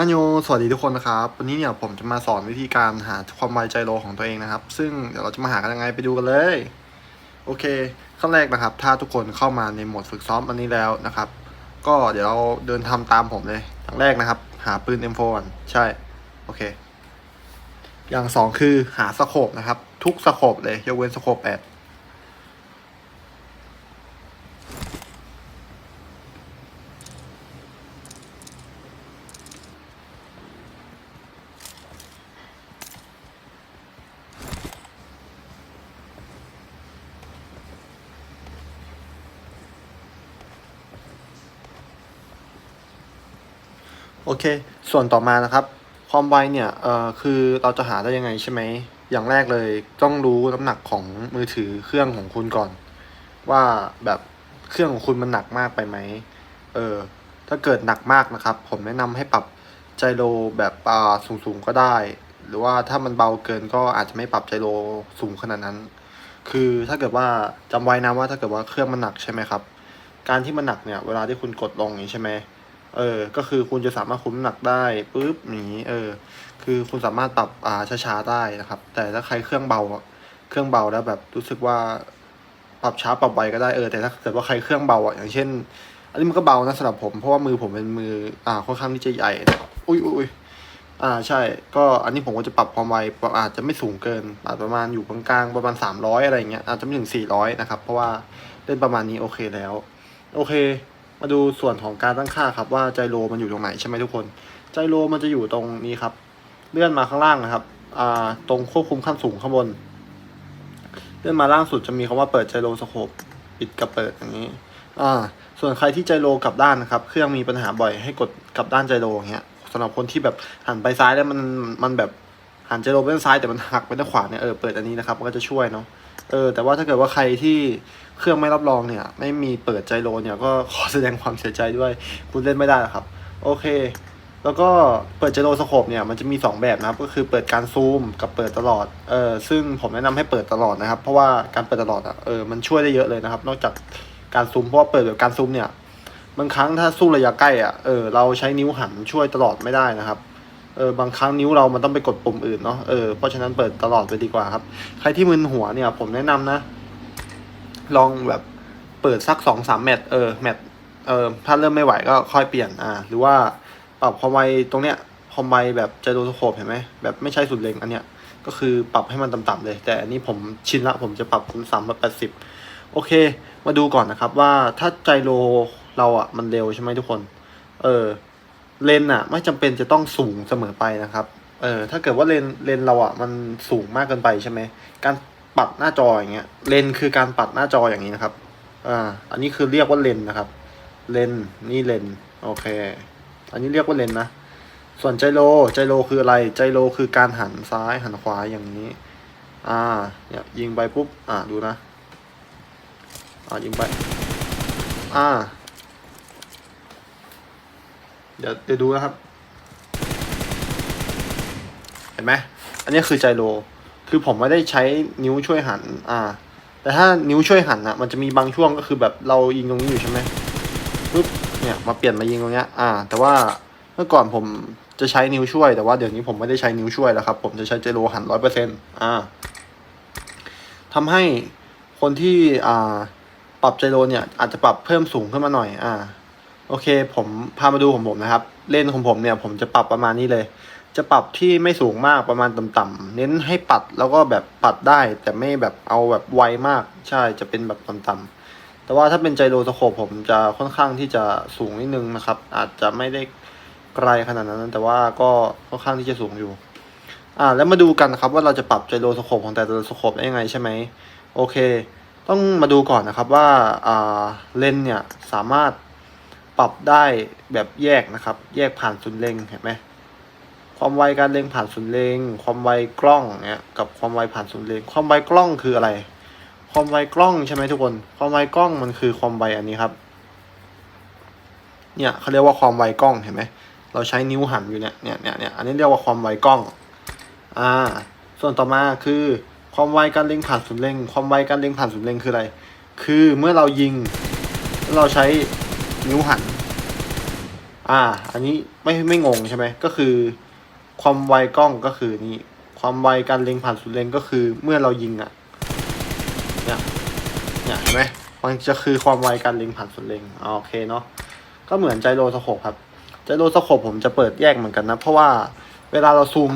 อันโยสวัสดีทุกคนนะครับ วันนี้เนี่ยผมจะมาสอนวิธีการหาความไวใจโลของตัวเองนะครับ ซึ่งเดี๋ยวเราจะมาหากันยังไงไปดูกันเลย โอเค ขั้นแรกนะครับ ถ้าทุกคนเข้ามาในโหมดฝึกซ้อมอันนี้แล้วนะครับ ก็เดี๋ยวเราเดินทำตามผมเลยอย่างแรกนะครับ หาปืน M4 ก่อนใช่ โอเค อย่างสองคือหาสโคปนะครับ ทุกสโคปเลยยกเว้นสโคปแปด โอเค ส่วนต่อมานะครับ ความไวเนี่ยเอ่อคือเราจะหาได้ยังไงใช่ไหม อย่างแรกเลยต้องรู้น้ำหนักของมือถือเครื่องของคุณก่อน ว่าแบบเครื่องของคุณมันหนักมากไปไหมเออถ้าเกิดหนักมากนะครับ ผมแนะนำให้ปรับไจโรแบบอ่าสูงๆก็ได้ หรือว่าถ้ามันเบาเกินก็อาจจะไม่ปรับไจโรสูงขนาดนั้น คือถ้าเกิดว่าจำไว้นะว่าถ้าเกิดว่าเครื่องมันหนักใช่ไหมครับ การที่มันหนักเนี่ยเวลาที่คุณกดลงนี้ใช่ไหม เออ ก็คือคุณจะสามารถคุมน้ำหนักได้ปุ๊บอย่างนี้ เออ คือคุณสามารถปรับอ่าช้าๆได้นะครับ แต่ถ้าใครเครื่องเบาอะเครื่องเบาแล้วแบบรู้สึกว่าปรับช้าปรับไวก็ได้เออแต่ถ้าเกิดว่าใครเครื่องเบาอะอย่างเช่น อันนี้มันก็เบานะสำหรับผมเพราะว่ามือผมเป็นมืออ่าค่อนข้างที่จะใหญ่นะอุ้ยอุ้ยอ่าใช่ ก็อันนี้ผมก็จะปรับความไวปรับอาจจะไม่สูงเกินอาจประมาณอยู่กลางๆประมาณสามร้อยอะไรเงี้ยอาจจะไม่ถึงสี่ร้อยนะครับ เพราะว่าเล่นประมาณนี้โอเคแล้ว โอเค มาดูส่วนของการตั้งค่าครับว่าไจโรมันอยู่ตรงไหนใช่ไหมทุกคน ไจโรมันจะอยู่ตรงนี้ครับ เลื่อนมาข้างล่างนะครับอ่าตรงควบคุมขั้นสูงข้างบน เลื่อนมาล่างสุดจะมีคำว่าเปิดไจโรสโคปปิดกับเปิดอย่างนี้ อ่า ส่วนใครที่ไจโรกลับด้านนะครับ เครื่องมีปัญหาบ่อยให้กดกลับด้านไจโรอย่างเงี้ยสำหรับคนที่แบบหันไปซ้ายแล้วมันมันแบบหันไจโรไปด้านซ้ายแต่มันหักไปด้านขวาเนี่ยเออเปิดอันนี้นะครับมันก็จะช่วยเนาะ เออแต่ว่าถ้าเกิดว่าใครที่เครื่องไม่รับรองเนี่ย ไม่มีเปิดไจโรเนี่ยก็ขอแสดงความเสียใจด้วยคุณเล่นไม่ได้ครับ โอเค แล้วก็เปิดไจโรสโคปเนี่ยมันจะมี 2 แบบนะครับ ก็คือเปิดการซูมกับเปิดตลอดเออซึ่งผมแนะนำให้เปิดตลอดนะครับ เพราะว่าการเปิดตลอดอะเออมันช่วยได้เยอะเลยนะครับ นอกจากการซูมเพราะว่าเปิดแบบการซูมเนี่ยบางครั้งถ้าสู้ระยะใกล้อะเออเราใช้นิ้วหันช่วยตลอดไม่ได้นะครับ เออบางครั้งนิ้วเรามันต้องไปกดปุ่มอื่นเนาะเออเพราะฉะนั้นเปิดตลอดไปดีกว่าครับ ใครที่มึนหัวเนี่ยผมแนะนำนะ ลองแบบเปิดสักสองสามแมตช์เออแมตช์เออถ้าเริ่มไม่ไหวก็ค่อยเปลี่ยนอ่า หรือว่าปรับความไวตรงเนี้ยความไวแบบไจโรสโคปเห็นไหมแบบไม่ใช่สุดเร็งอันเนี้ยก็คือปรับให้มันต่ำๆเลย แต่อันนี้ผมชินละผมจะปรับเป็นสามร้อยแปดสิบโอเค มาดูก่อนนะครับว่าถ้าไจโรเราอะมันเร็วใช่ไหมทุกคน เออ เลนอะไม่จำเป็นจะต้องสูงเสมอไปนะครับ เออถ้าเกิดว่าเลนเลนเราอะมันสูงมากเกินไปใช่ไหมการปัดหน้าจออย่างเงี้ย เลนคือการปัดหน้าจออย่างนี้นะครับ อ่า อันนี้คือเรียกว่าเลนนะครับ เลนนี่เลนโอเค อันนี้เรียกว่าเลนนะ ส่วนไจโรไจโรคืออะไร ไจโรคือการหันซ้ายหันขวาอย่างนี้ อ่าเนี่ยยิงไปปุ๊บ อ่าดูนะ อ่ายิงไป อ่า เดี๋ยวเดี๋ยวดูนะครับ เห็นไหมอันนี้คือไจโร คือผมไม่ได้ใช้นิ้วช่วยหัน อ่า แต่ถ้านิ้วช่วยหันอะมันจะมีบางช่วงก็คือแบบเรายิงตรงนี้อยู่ใช่ไหมปุ๊บเนี่ยมาเปลี่ยนมายิงตรงเนี้ย อ่า แต่ว่าเมื่อก่อนผมจะใช้นิ้วช่วย แต่ว่าเดี๋ยวนี้ผมไม่ได้ใช้นิ้วช่วยแล้วครับ ผมจะใช้ไจโรหันร้อยเปอร์เซ็นต์อ่าทำให้คนที่อ่าปรับไจโรเนี่ยอาจจะปรับเพิ่มสูงขึ้นมาหน่อย อ่า โอเค ผมพามาดูของผมนะครับ เล่นของผมเนี่ยผมจะปรับประมาณนี้เลย จะปรับที่ไม่สูงมากประมาณต่ำๆเน้นให้ปัดแล้วก็แบบปัดได้ แต่ไม่แบบเอาแบบไวมาก ใช่จะเป็นแบบต่ำๆแต่ว่าถ้าเป็นไจโรสโคปผมจะค่อนข้างที่จะสูงนิดนึงนะครับ อาจจะไม่ได้ไกลขนาดนั้นแต่ว่าก็ค่อนข้างที่จะสูงอยู่ อ่า แล้วมาดูกันนะครับว่าเราจะปรับไจโรสโคปของแต่ละสโคปได้ยังไงใช่ไหมโอเค ต้องมาดูก่อนนะครับว่าอ่าเลนเนี่ยสามารถ ปรับได้แบบแยกนะครับ แยกผ่านศูนย์เล็งเห็นไหมความไวการเล็งผ่านศูนย์เล็ง ความไวกล้องเนี่ยกับความไวผ่านศูนย์เล็ง ความไวกล้องคืออะไร ความไวกล้องใช่ไหมทุกคน ความไวกล้องมันคือความไวอันนี้ครับ เนี่ยเขาเรียกว่าความไวกล้องเห็นไหมเราใช้นิ้วหันอยู่เนี่ยเนี่ยเนี่ยเนี่ยอันนี้เรียกว่าความไวกล้อง อ่า ส่วนต่อมาคือความไวการเล็งผ่านศูนย์เล็ง ความไวการเล็งผ่านศูนย์เล็งคืออะไร คือเมื่อเรายิงเราใช้นิ้วหัน อ่า อันนี้ไม่ไม่งงใช่ไหมก็คือ ความไวกล้องก็คือนี่ความไวการเล็งผ่านศูนย์เล็งก็คือเมื่อเรายิงอะ่ะเนี่ยเนี่ยเห็นไหมมันจะคือความไวการเล็งผ่านศูนย์เล็งอโอเคเนาะก็เหมือนไจโรสโคปครับไจโรสโคปผมจะเปิดแยกเหมือนกันนะ เพราะว่าเวลาเราซูม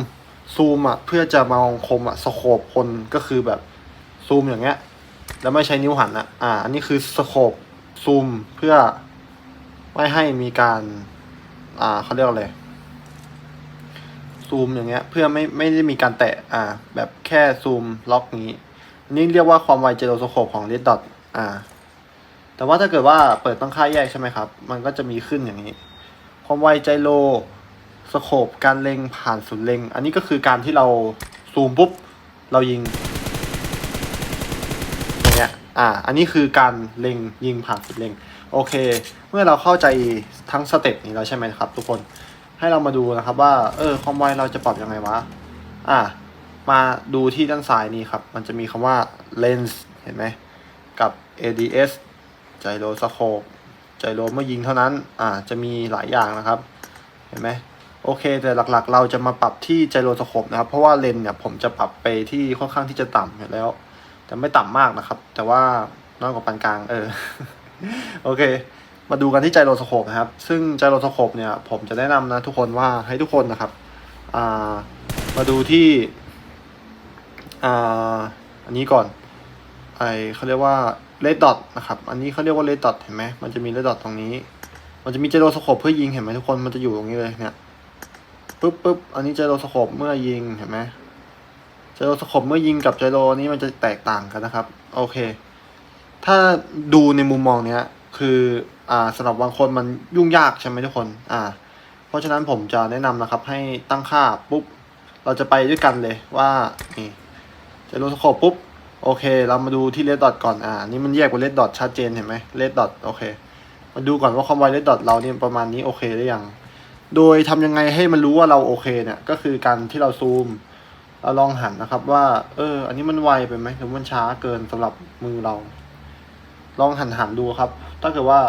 ซูมอะเพื่อจะมองคมอะสโคปคนก็คือแบบซูมอย่างเงี้ยแล้วไม่ใช้นิ้วหันอะอ่า อันนี้คือสโคปซูมเพื่อไม่ให้มีการ อ่าเขาเรียกอะไรซูมอย่างเงี้ย เพื่อไม่ไม่ได้มีการแตะอ่า แบบแค่ซูมล็อกนี้นนี้เรียกว่าความไวเจโรสโคปของ Red Dot อ่า แต่ว่าถ้าเกิดว่าเปิดตั้งค่าแยกใช่ไหมครับ มันก็จะมีขึ้นอย่างนี้ ความไวไจโรสโคปการเล็งผ่านศูนย์เล็ง อันนี้ก็คือการที่เราซูมปุ๊บเรายิง อ่า อันนี้คือการเล็งยิงผ่านศูนย์เล็ง โอเค เมื่อเราเข้าใจทั้งสเต็ปนี้แล้วใช่ไหมครับ ทุกคน ให้เรามาดูนะครับว่า เออความไวเราจะปรับยังไงวะ อ่า มาดูที่ด้านซ้ายนี้ครับ มันจะมีคำว่า lens เห็นไหม กับ ADS ไจโรสโคปไจโรเมื่อยิงเท่านั้น อ่า จะมีหลายอย่างนะครับ เห็นไหมโอเค แต่หลักๆ เราจะมาปรับที่ไจโรสโคปนะครับ เพราะว่าเลนส์เนี่ยผมจะปรับไปที่ค่อนข้างที่จะต่ำอยู่แล้ว แต่ไม่ต่ำมากนะครับ แต่ว่าน้อยกว่าปานกลางเออโอเค มาดูกันที่ไจโรสโคปนะครับ ซึ่งไจโรสโคปเนี่ยผมจะแนะนำนะทุกคนว่าให้ทุกคนนะครับอ่ามาดูที่อ่าอันนี้ก่อนไอเขาเรียกว่า red dot นะครับ อันนี้เขาเรียกว่า red dot เห็นไหมมันจะมี red dot ตรงนี้ มันจะมีไจโรสโคปเพื่อยิงเห็นไหมทุกคน มันจะอยู่ตรงนี้เลยเนี่ย ปึ๊บปึ๊บอันนี้ไจโรสโคปเมื่อยิงเห็นไหม ไจโรสโคปเมื่อยิงกับไจโรนี้มันจะแตกต่างกันนะครับ โอเค ถ้าดูในมุมมองเนี้ย คืออ่าสำหรับบางคนมันยุ่งยากใช่ไหมทุกคน อ่า เพราะฉะนั้นผมจะแนะนำนะครับ ให้ตั้งค่าปุ๊บ เราจะไปด้วยกันเลยว่านี่ไจโรสโคปปุ๊บโอเค เรามาดูที่เลดดอทก่อน อ่า นี่มันแยกเป็นเลดดอทชัดเจนเห็นไหมเลดดอทโอเค มาดูก่อนว่าความไวเลดดอทเราเนี่ยประมาณนี้โอเคหรือยัง โดยทำยังไงให้มันรู้ว่าเราโอเคเนี่ย ก็คือการที่เราซูม เราลองหันนะครับว่า เออ อันนี้มันไวไปไหมหรือมันช้าเกินสำหรับมือเรา ลองหันหันดูครับ ถ้าเกิดว่า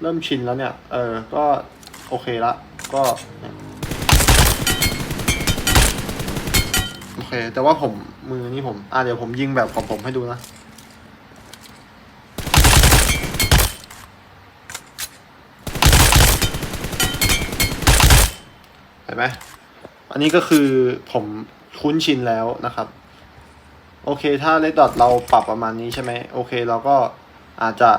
เริ่มชินแล้วเนี่ย เออ ก็โอเคละ ก็โอเค แต่ว่าผมมือนี่ผม อะเดี๋ยวผมยิงแบบของผมให้ดูนะเห็นไหมอันนี้ก็คือผม คุ้นชินแล้วนะครับ โอเคถ้าเลดดอทเราปรับประมาณนี้ใช่ไหมโอเคเราก็อาจจะ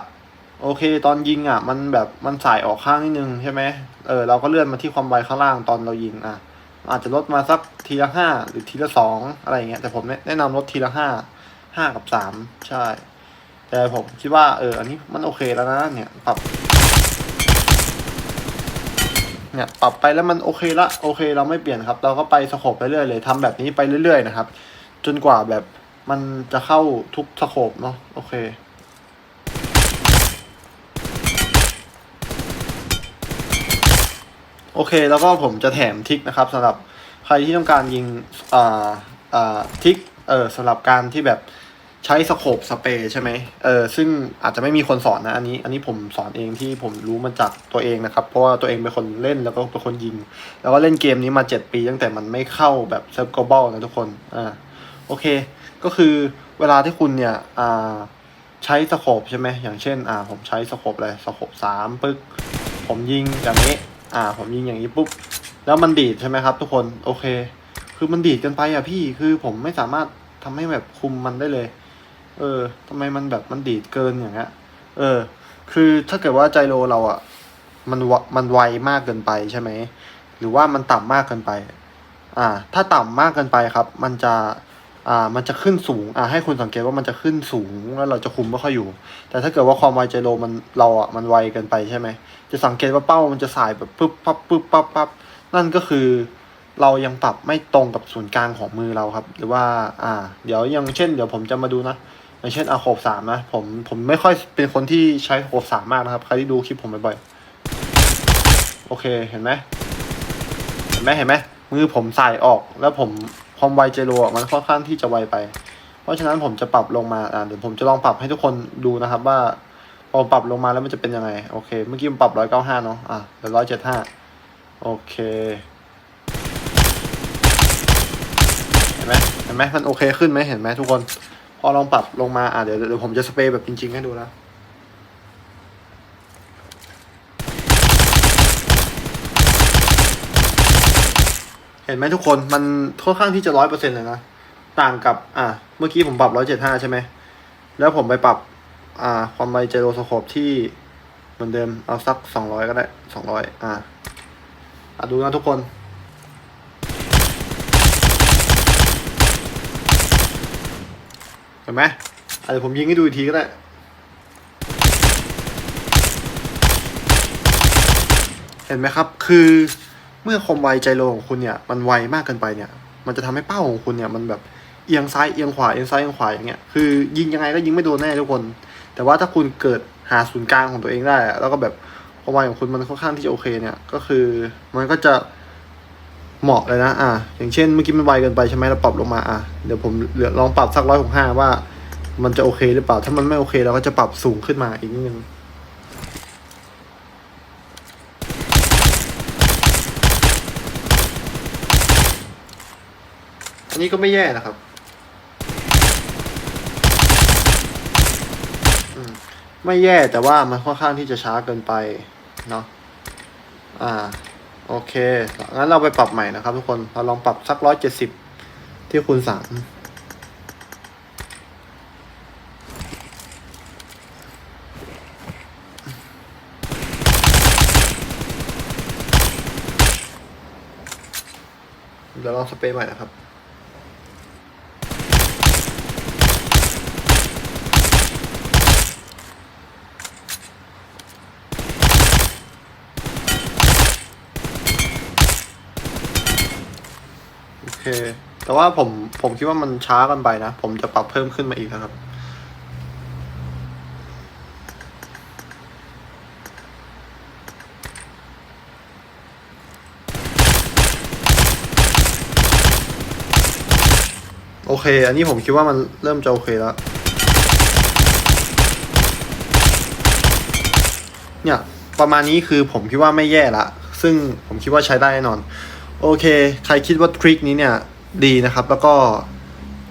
โอเค ตอนยิงอะ มันแบบมันสายออกข้างนิดนึงใช่ไหมเออเราก็เลื่อนมาที่ความไวข้างล่างตอนเรายิงอะ อาจจะลดมาสักทีละห้าหรือทีละสองอะไรเงี้ยแต่ผมแนะนำลดทีละห้าห้ากับสามใช่ แต่ผมคิดว่าเอออันนี้มันโอเคแล้วนะเนี่ยปรับ เนี่ยปรับไปแล้วมันโอเคละโอเคเราไม่เปลี่ยนครับ เราก็ไปสโคปไปเรื่อยเลยทำแบบนี้ไปเรื่อยๆนะครับ จนกว่าแบบมันจะเข้าทุกสโคปเนาะโอเคโอเค แล้วก็ผมจะแถมทิกนะครับสำหรับใครที่ต้องการยิงอ่าอ่าทิกเออสำหรับการที่แบบ ใช้สโคปสเปรย์ใช่ไหมเออซึ่งอาจจะไม่มีคนสอนนะอันนี้ อันนี้ผมสอนเองที่ผมรู้มาจากตัวเองนะครับ เพราะว่าตัวเองเป็นคนเล่นแล้วก็เป็นคนยิง แล้วก็เล่นเกมนี้มาเจ็ดปี ตั้งแต่มันไม่เข้าแบบเซิร์ฟ global นะทุกคนอ่าโอเค ก็คือเวลาที่คุณเนี่ยอ่าใช้สโคปใช่ไหมอย่างเช่นอ่าผมใช้สโคปอะไรสโคปสามปึ๊กผมยิงอย่างนี้อ่าผมยิงอย่างนี้ปุ๊บแล้วมันดีดใช่ไหมครับ ทุกคนโอเค คือมันดีดกันไปอะพี่คือผมไม่สามารถทำให้แบบคุมมันได้เลย เออทำไมมันแบบมันดีดเกินอย่างเงี้ย เออ คือถ้าเกิดว่าใจโลเราอะ มันวะมันไวมากเกินไปใช่ไหม หรือว่ามันต่ำมากเกินไป อ่า ถ้าต่ำมากเกินไปครับ มันจะอ่ามันจะขึ้นสูง อ่าให้คุณสังเกตว่ามันจะขึ้นสูงแล้วเราจะคุมไม่ค่อยอยู่ แต่ถ้าเกิดว่าความไวใจโลมันเราอะมันไวเกินไปใช่ไหม จะสังเกตว่าเป้ามันจะสายแบบปึ๊บปั๊บปึ๊บปั๊บปั๊บนั่นก็คือเรายังปรับไม่ตรงกับศูนย์กลางของมือเราครับ หรือว่า อ่า เดี๋ยวย่างเช่น เดี๋ยวผมจะมาดูนะ อย่างเช่นอาโคบสามนะผมผมไม่ค่อยเป็นคนที่ใช้โคบสามมากนะครับ ใครที่ดูคลิปผมบ่อยๆโอเคเห็นไหมเห็นไหมเห็นไหมมือผมใส่ออกแล้วผมความไวเจโรมันค่อนข้างที่จะไวไป เพราะฉะนั้นผมจะปรับลงมาอ่าเดี๋ยวผมจะลองปรับให้ทุกคนดูนะครับว่าพอปรับลงมาแล้วมันจะเป็นยังไง โอเค เมื่อกี้ผมปรับร้อยเก้าห้าเนาะอะเดี๋ยวร้อยเจ็ดห้าโอเคเห็นไหมเห็นไหมมันโอเคขึ้นไหมเห็นไหมทุกคน พอลองปรับลงมาอะเดี๋ยวเดี๋ยวผมจะสเปรย์แบบจริง ๆ ให้ดูนะเห็นไหมทุกคนมันค่อนข้างที่จะร้อยเปอร์เซ็นต์เลยนะต่างกับอะเมื่อกี้ผมปรับร้อยเจ็ดห้าใช่ไหมแล้วผมไปปรับอ่าความไวเจโรสโคปที่เหมือนเดิมเอาสักสองร้อยก็ได้สองร้อยอะอะดูนะทุกคน ห็นไหมอะเดี๋ยวผมยิงให้ดูอีกทีก็ได้ เห็นไหมครับ คือเมื่อความไวใจโลของคุณเนี่ย มันไวมากเกินไปเนี่ย มันจะทำให้เป้าของคุณเนี่ย มันแบบเอียงซ้ายเอียงขวาเอียงซ้ายเอียงขวาอย่างเงี้ย คือยิงยังไงก็ยิงไม่โดนแน่ทุกคน แต่ว่าถ้าคุณเกิดหาศูนย์กลางของตัวเองได้ แล้วก็แบบความไวของคุณมันค่อนข้างที่จะโอเคเนี่ย ก็คือมันก็จะ เหมาะเลยนะ อะ อย่างเช่นเมื่อกี้มันไวเกินไปใช่ไหมเราปรับลงมา อะ เดี๋ยวผมเหลือลองปรับสักร้อยหกห้าว่า มันจะโอเคหรือเปล่า ถ้ามันไม่โอเคเราก็จะปรับสูงขึ้นมาอีกนิดนึงอันนี้ก็ไม่แย่นะครับไม่แย่แต่ว่ามันค่อนข้างที่จะช้าเกินไปเนาะอ่า โอเค งั้นเราไปปรับใหม่นะครับทุกคน เราลองปรับสักร้อยเจ็ดสิบที่คูณสามเดี๋ยวลองสเปรย์ใหม่นะครับ เค แต่ว่าผมผมคิดว่ามันช้ากันไปนะ ผมจะปรับเพิ่มขึ้นมาอีกนะครับ โอเค อันนี้ผมคิดว่ามันเริ่มจะโอเคแล้ว เนี่ย ประมาณนี้คือผมคิดว่าไม่แย่ละ ซึ่งผมคิดว่าใช้ได้แน่นอน โอเค ใครคิดว่าทริคนี้เนี่ยดีนะครับ แล้วก็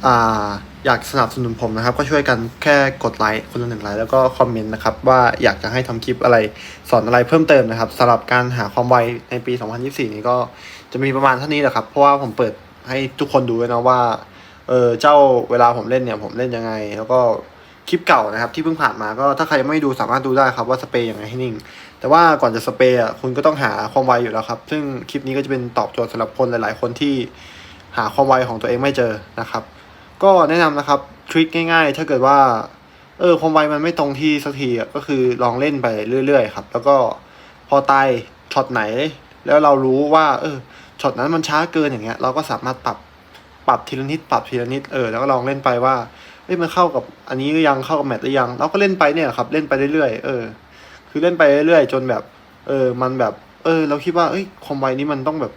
อ่าอยากสนับสนุนผมนะครับ ก็ช่วยกันแค่กดไลค์คนละหนึ่งไลค์แล้วก็คอมเมนต์นะครับ ว่าอยากจะให้ทำคลิปอะไรสอนอะไรเพิ่มเติมนะครับสำหรับการหาความไวในปี 2024 นี้ก็จะมีประมาณเท่านี้แหละครับ เพราะว่าผมเปิดให้ทุกคนดูไว้นะว่าเออเจ้าเวลาผมเล่นเนี่ยผมเล่นยังไง แล้วก็คลิปเก่านะครับ ที่เพิ่งผ่านมาก็ถ้าใครยังไม่ดูสามารถดูได้ครับว่าสเปรย์ยังไงให้นิ่ง แต่ว่าก่อนจะสเปรย์คุณก็ต้องหาความไวอยู่แล้วครับ ซึ่งคลิปนี้ก็จะเป็นตอบโจทย์สำหรับคนหลาย ๆ คนที่หาความไวของตัวเองไม่เจอนะครับ ก็แนะนำนะครับทริคง่าย ๆ ถ้าเกิดว่าเออความไวมันไม่ตรงที่สักทีก็คือลองเล่นไปเรื่อย ๆ ครับ แล้วก็พอตายช็อตไหน แล้วเรารู้ว่า เออช็อตนั้นมันช้าเกินอย่างเงี้ย เราก็สามารถปรับปรับทีละนิดปรับทีละนิดเออแล้วก็ลองเล่นไปว่าเอ้ยมันเข้ากับอันนี้หรือยังเข้ากับแมทหรือยัง เราก็เล่นไปเนี่ยครับ เล่นไปเรื่อยๆเออ คือเล่นไปเรื่อยๆจนแบบ เออ มันแบบ เออ เราคิดว่าเอ้ยความไวนี้มันต้องแบบ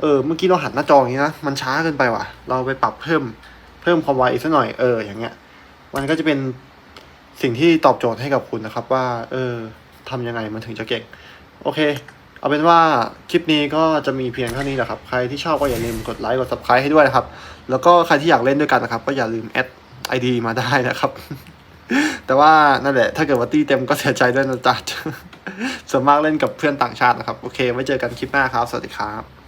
เออ เมื่อกี้เราหันหน้าจออย่างนี้นะมันช้าเกินไปว่ะ เราไปปรับเพิ่มเพิ่มความไวอีกสักหน่อยเอออย่างเงี้ย มันก็จะเป็นสิ่งที่ตอบโจทย์ให้กับคุณนะครับ ว่า เออทำยังไงมันถึงจะเก่ง โอเค เอาเป็นว่าคลิปนี้ก็จะมีเพียงเท่านี้แหละครับ ใครที่ชอบก็อย่าลืมกดไลค์กด subscribe ให้ด้วยนะครับ แล้วก็ใครที่อยากเล่นด้วยกันนะครับ ก็อย่าลืมแอดไอดีมาได้นะครับ แต่ว่านั่นแหละ ถ้าเกิดว่าตีเต็มก็เสียใจด้วยนะจ๊ะส่วนมากเล่นกับเพื่อนต่างชาตินะครับ โอเค ไว้เจอกันคลิปหน้าครับ สวัสดีครับ